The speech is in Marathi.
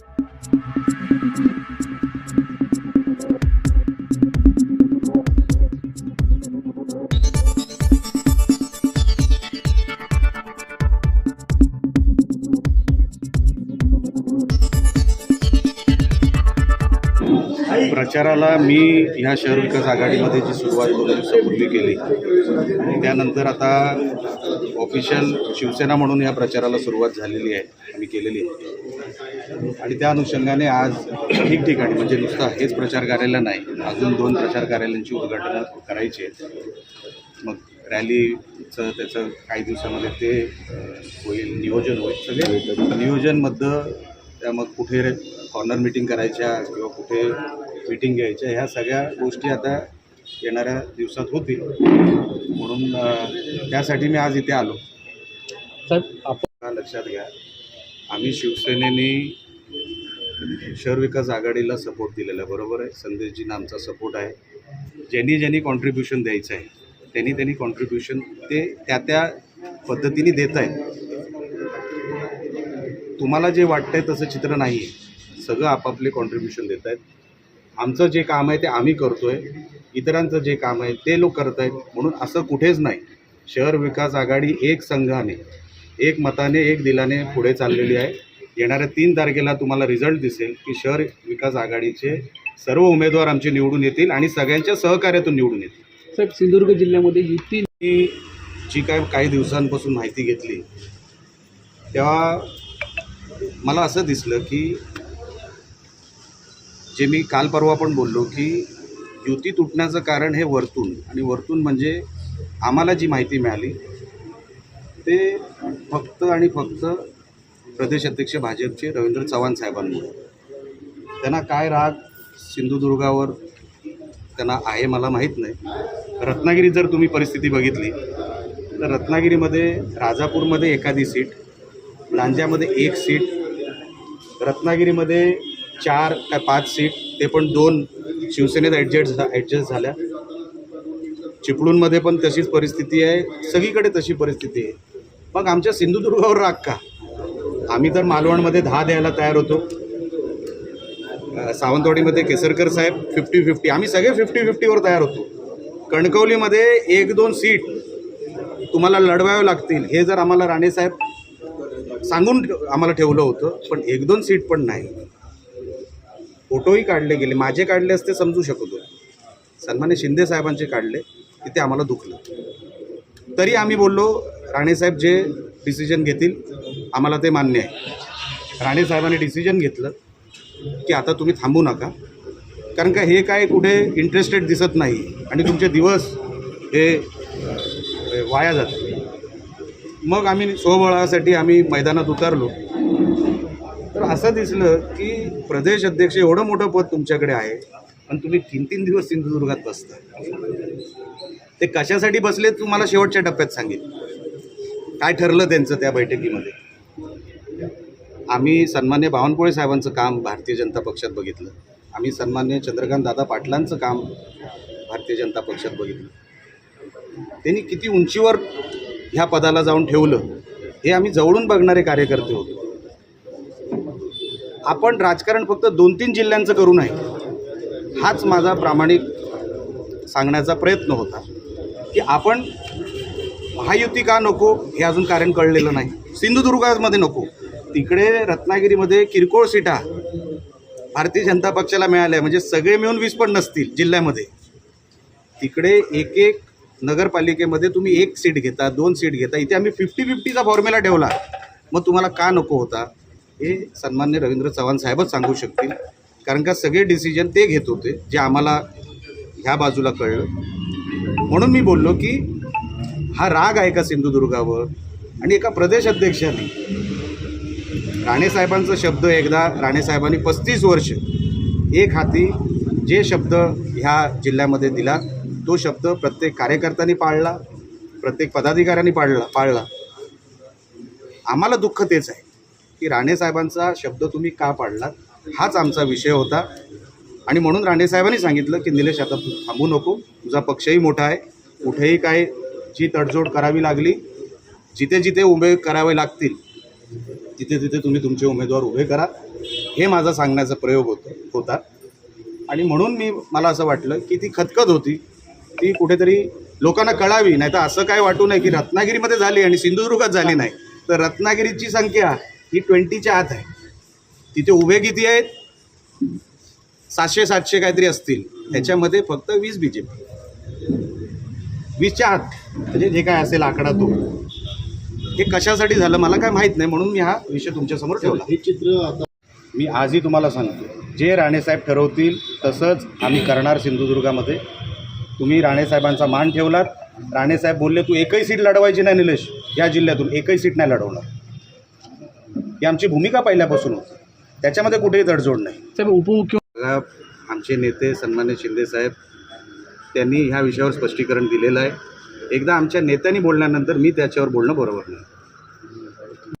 you प्रचाराला मी ह्या शहर विकास आघाडीमध्ये जी सुरुवात दोन दिवसापूर्वी केली आणि त्यानंतर आता ऑफिशियल शिवसेना म्हणून या प्रचाराला सुरुवात झालेली आहे आम्ही केलेली आहे. आणि त्या अनुषंगाने आज ठिकठिकाणी म्हणजे नुसतं हेच प्रचार कार्यालय नाही अजून दोन प्रचार कार्यालयांची उद्घाटनं करायची आहेत मग रॅलीचं त्याचं काही दिवसामध्ये ते होईल नियोजन होईल. सगळे नियोजनमधलं त्या मग कुठे कॉर्नर मिटिंग करायच्या किंवा कुठे मिटिंग घ्यायच्या ह्या सगळ्या गोष्टी आता येणाऱ्या दिवसात होतील. म्हणून त्यासाठी मी आज इथे आलो. साहेब आपण लक्षात घ्या. आम्ही शिवसेनेने शहर विकास आघाडीला सपोर्ट दिलेला आहे बरोबर आहे? संदेशजींना आमचा सपोर्ट आहे. ज्यांनी ज्यांनी कॉन्ट्रीब्युशन द्यायचं आहे त्यांनी त्यांनी कॉन्ट्रीब्युशन ते त्या त्या पद्धतीने देत आहेत. तुम्हाला जे वाटतंय तसं चित्र नाही आहे सगळं आपापले कॉन्ट्रीब्युशन देत आहेत आमचं जे काम आहे ते आम्ही करतो आहे इतरांचं जे काम आहे ते लोक करत आहेत म्हणून असं कुठेच नाही. शहर विकास आघाडी एक संघाने एक मताने एक दिलाने पुढे चाललेली आहे. येणाऱ्या तीन तारखेला तुम्हाला रिझल्ट दिसेल की शहर विकास आघाडीचे सर्व उमेदवार आमचे निवडून येतील आणि सगळ्यांच्या सहकार्यातून निवडून येतील. साहेब सिंधुदुर्ग जिल्ह्यामध्ये युती जी काय काही दिवसांपासून माहिती घेतली तेव्हा मला असं दिसलं की जे मी काल परवा पण बोललो की युती तुटण्याचं कारण हे वरतून आणि वरतून म्हणजे आम्हाला जी माहिती मिळाली ते फक्त आणि फक्त प्रदेश अध्यक्ष भाजपचे रवींद्र चव्हाण साहेबांमुळे. त्यांना काय राग सिंधुदुर्गावर त्यांना आहे मला माहीत नाही. रत्नागिरीत जर तुम्ही परिस्थिती बघितली तर रत्नागिरीमध्ये राजापूरमध्ये एखादी सीट लांज्यामध्ये एक सीट रत्नागिरीमध्ये चार काय पाच सीट ते पण दोन शिवसेनेत ॲडजस्ट ॲडजस्ट झाल्या. चिपळूणमध्ये पण तशीच परिस्थिती आहे. सगळीकडे तशी परिस्थिती आहे. मग आमच्या सिंधुदुर्गावर राग का? आम्ही तर मालवणमध्ये दहा द्यायला तयार होतो. सावंतवाडीमध्ये केसरकर साहेब फिफ्टी फिफ्टी आम्ही सगळे फिफ्टी फिफ्टीवर तयार होतो. कणकवलीमध्ये एक दोन सीट तुम्हाला लढवावे लागतील. हे जर आम्हाला राणेसाहेब सांगून ठेव- आम्हाला ठेवलं होतं पण एक दोन सीट पण नाही. फोटोही काढले गेले. माझे काढले असते समजू शकत. सन्मान्य शिंदे साहेबांचे काढले तिथे आम्हाला दुखलं. तरी आम्ही बोललो राणेसाहेब जे डिसिजन घेतील आम्हाला ते मान्य आहे. राणेसाहेबांनी डिसिजन घेतलं की आता तुम्ही थांबू नका. कारण का हे काय कुठे इंटरेस्टेड दिसत नाही. आणि तुमचे दिवस हे वाया जाते मग आम्ही स्वबळासाठी आम्ही मैदानात उतरलो. तर असं दिसलं की प्रदेश अध्यक्ष एवढं मोठं पद तुमच्याकडे आहे पण तुम्ही तीन तीन दिवस सिंधुदुर्गात बसता. ते कशासाठी बसले तुम्हाला शेवटच्या टप्प्यात सांगेल काय ठरलं त्यांचं त्या बैठकीमध्ये? आम्ही सन्मान्य बावनकुळे साहेबांचं काम भारतीय जनता पक्षात बघितलं. आम्ही सन्मान्य चंद्रकांत दादा पाटलांचं काम भारतीय जनता पक्षात बघितलं. त्यांनी किती उंचीवर ह्या पदाला जाऊन ठेवलं. हे आम्ही जवळून बघणारे कार्यकर्ते होतो. आपण राजकारण फक्त दोन तीन जिल्ह्यांचं करू नये हाच माझा प्रामाणिक सांगण्याचा प्रयत्न होता. की आपण महायुती का नको हे अजून कारण कळलेलं नाही. सिंधुदुर्गामध्ये नको. तिकडे रत्नागिरीमध्ये किरकोळ सीटा भारतीय जनता पक्षाला मिळाल्या. म्हणजे सगळे मिळून वीस पण नसतील जिल्ह्यामध्ये. तिकडे एक एक नगरपालिकेमध्ये तुम्ही एक सीट घेता दोन सीट घेता इथे आम्ही फिफ्टी फिफ्टीचा फॉर्म्युला ठेवला. मग तुम्हाला का नको होता? हे सन्मान्य रवींद्र चव्हाण साहेबच सांगू शकतील. कारण का सगळे डिसिजन ते घेत होते जे आम्हाला ह्या बाजूला कळलं. म्हणून मी बोललो की हा राग आहे का सिंधुदुर्गावर? आणि एका प्रदेश अध्यक्षाने राणेसाहेबांचा शब्द एकदा राणेसाहेबांनी पस्तीस वर्ष एक हाती जे शब्द ह्या जिल्ह्यामध्ये दिला तो शब्द प्रत्येक कार्यकर्त्यांनी पाळला प्रत्येक पदाधिकाऱ्यांनी पाळला पाळला. आम्हाला दुःख तेच आहे की राणेसाहेबांचा शब्द तुम्ही का पाळलात? हाच आमचा विषय होता. आणि म्हणून राणेसाहेबांनी सांगितलं की निलेश आता थांबू नको. तुझा पक्षही मोठा आहे. कुठेही काय जी तडजोड करावी लागली जिथे जिथे उभे करावे लागतील तिथे तिथे तुम्ही तुमचे उमेदवार उभे करा. हे माझा सांगण्याचा प्रयोग होतो होता. आणि म्हणून मी मला असं वाटलं की ती खतखत होती. ती कुठेतरी लोकांना कळावी नाही तर असं काय वाटू नये की रत्नागिरीमध्ये झाली आणि सिंधुदुर्गात झाली नाही. तर रत्नागिरीची संख्या ही ट्वेंटीच्या आत आहे. तिथे उभे किती आहेत? सातशे सातशे काहीतरी असतील. त्याच्यामध्ये फक्त वीस बी जे पी वीसच्या आत. म्हणजे जे काय असेल आकडा तो हे कशासाठी झालं मला काय माहीत नाही म्हणून मी हा विषय तुमच्यासमोर ठेवला. हे चित्र आता मी आजही तुम्हाला सांगतो जे राणेसाहेब ठरवतील तसंच आम्ही करणार सिंधुदुर्गामध्ये. तुम्ही राणेसाहेबांचा मान ठेवलात. राणेसाहेब बोलले तू एकही सीट लढवायची नाही निलेश. या जिल्ह्यातून एकही सीट नाही लढवणार. ही आमची भूमिका पहिल्यापासून होती. त्याच्यामध्ये कुठेही तडजोड नाही. साहेब उपमुख्यमंत्री बघा, आमचे नेते सन्मान्य शिंदेसाहेब त्यांनी ह्या विषयावर स्पष्टीकरण दिलेलं आहे. एकदा आमच्या नेत्यांनी बोलल्यानंतर मी त्याच्यावर बोलणं बरोबर नाही.